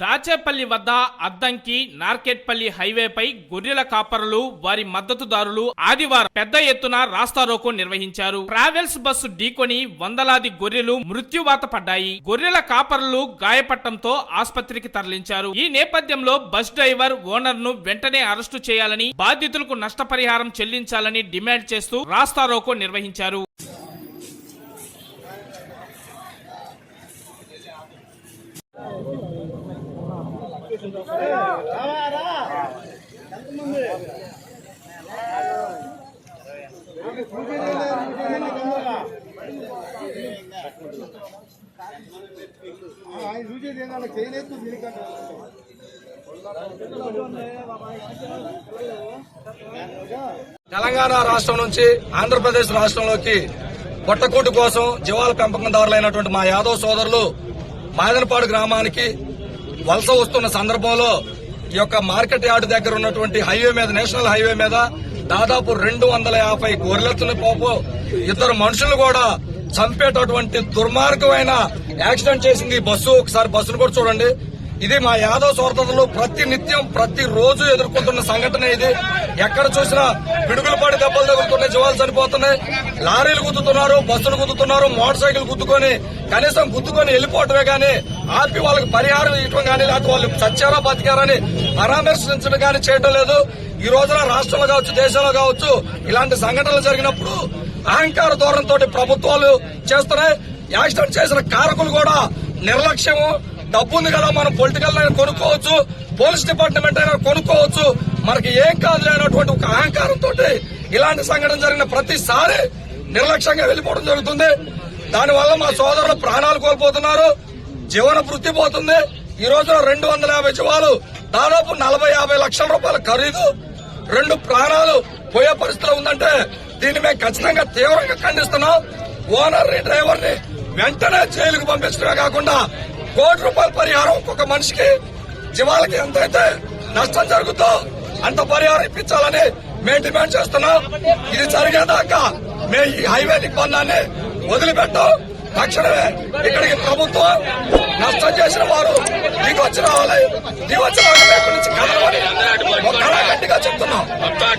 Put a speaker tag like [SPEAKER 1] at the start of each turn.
[SPEAKER 1] దాచేపల్లి వద్ద అద్దంకి నార్కెట్పల్లి హైవేపై గొర్రెల కాపరులు వారి మద్దతుదారులు ఆదివారం పెద్ద ఎత్తున రాస్తారోకో నిర్వహించారు. ట్రావెల్స్ బస్సు ఢీకొని వందలాది గొర్రెలు మృత్యువాత పడ్డాయి. గొర్రెల కాపరులు గాయపడటంతో ఆసుపత్రికి తరలించారు. ఈ నేపథ్యంలో బస్ డ్రైవర్ ఓనర్ను వెంటనే అరెస్టు చేయాలని బాధితులకు నష్టపరిహారం చెల్లించాలని డిమాండ్ చేస్తూ రాస్తారోకో నిర్వహించారు.
[SPEAKER 2] ఆయన చూసేది చేయలేదు దీనికంటే
[SPEAKER 3] తెలంగాణ రాష్ట్రం నుంచి ఆంధ్రప్రదేశ్ రాష్ట్రంలోకి పొట్టకూటి కోసం జీవాల పెంపకందారులైనటువంటి మా యాదవ్ సోదరులు మాదనపాడు గ్రామానికి వలస వస్తున్న సందర్భంలో ఈ యొక్క మార్కెట్ యార్డ్ దగ్గర ఉన్నటువంటి హైవే మీద నేషనల్ హైవే మీద దాదాపు రెండు వందల యాభై గొర్రెలను పోపు. ఇద్దరు మనుషులు కూడా చంపేటటువంటి దుర్మార్గమైన యాక్సిడెంట్ చేసింది ఈ బస్సు. ఒకసారి బస్సును కూడా చూడండి. ఇది మా యాదవ సోదరులు ప్రతి నిత్యం ప్రతి రోజు ఎదుర్కొంటున్న సంఘటన ఇది. ఎక్కడ చూసినా పిడుగులు పడి దెబ్బలు తగులుతున్నాయి జీవాలు చనిపోతున్నాయి. లారీలు గుద్దుతున్నారు బస్సులు గుద్దుతున్నారు మోటార్ సైకిల్ గుద్దుకొని కనీసం గుద్దుకొని వెళ్ళిపోవటమే కానీ ఆపి వాళ్ళకి పరిహారం ఇవ్వడం గానీ లేకపోతే వాళ్ళు చచ్చారా బతికారని పరామర్శించడం కానీ చేయడం లేదు. ఈ రోజున రాష్ట్రంలో కావచ్చు దేశంలో కావచ్చు ఇలాంటి సంఘటనలు జరిగినప్పుడు అహంకార ధోరణితో ప్రభుత్వాలు చేస్తున్నాయి. యాక్సిడెంట్ చేసిన కారకులు కూడా నిర్లక్ష్యము. డబ్బు ఉంది కదా మనం పొలిటికల్ అయినా కొనుక్కోవచ్చు పోలీస్ డిపార్ట్మెంట్ అయినా కొనుక్కోవచ్చు. మనకి ఏం కాదు లేనటువంటి ఒక అహంకారంతో ఇలాంటి సంఘటన జరిగిన ప్రతిసారి నిర్లక్ష్యంగా వెళ్ళిపోవడం జరుగుతుంది. దానివల్ల మా సోదరులు ప్రాణాలు కోల్పోతున్నారు జీవన వృత్తి పోతుంది. ఈ రోజున రెండు వందల యాభై జీవాలు దాదాపు నలభై యాభై లక్షల రూపాయల ఖరీదు రెండు ప్రాణాలు పోయే పరిస్థితిలో ఉందంటే దీన్ని మేము ఖచ్చితంగా తీవ్రంగా ఖండిస్తున్నాం. ఓనర్ని డ్రైవర్ని వెంటనే జైలుకు పంపించడమే కాకుండా కోటి రూపాయల పరిహారం ఒక్కొక్క మనిషికి జీవాలకి ఎంతైతే నష్టం జరుగుతో అంత పరిహారం ఇప్పించాలని మేము డిమాండ్ చేస్తున్నాం. ఇది జరిగేదాకా మేము ఈ హైవే నిబంధనాన్ని వదిలిపెట్టాం. తక్షణమే ఇక్కడికి ప్రభుత్వం నష్టం చేసిన వారు దిగొచ్చి రావాలి. దిగొచ్చి రావాలి ఇక్కడి నుంచి కదలమని ఒక చెప్తున్నాం.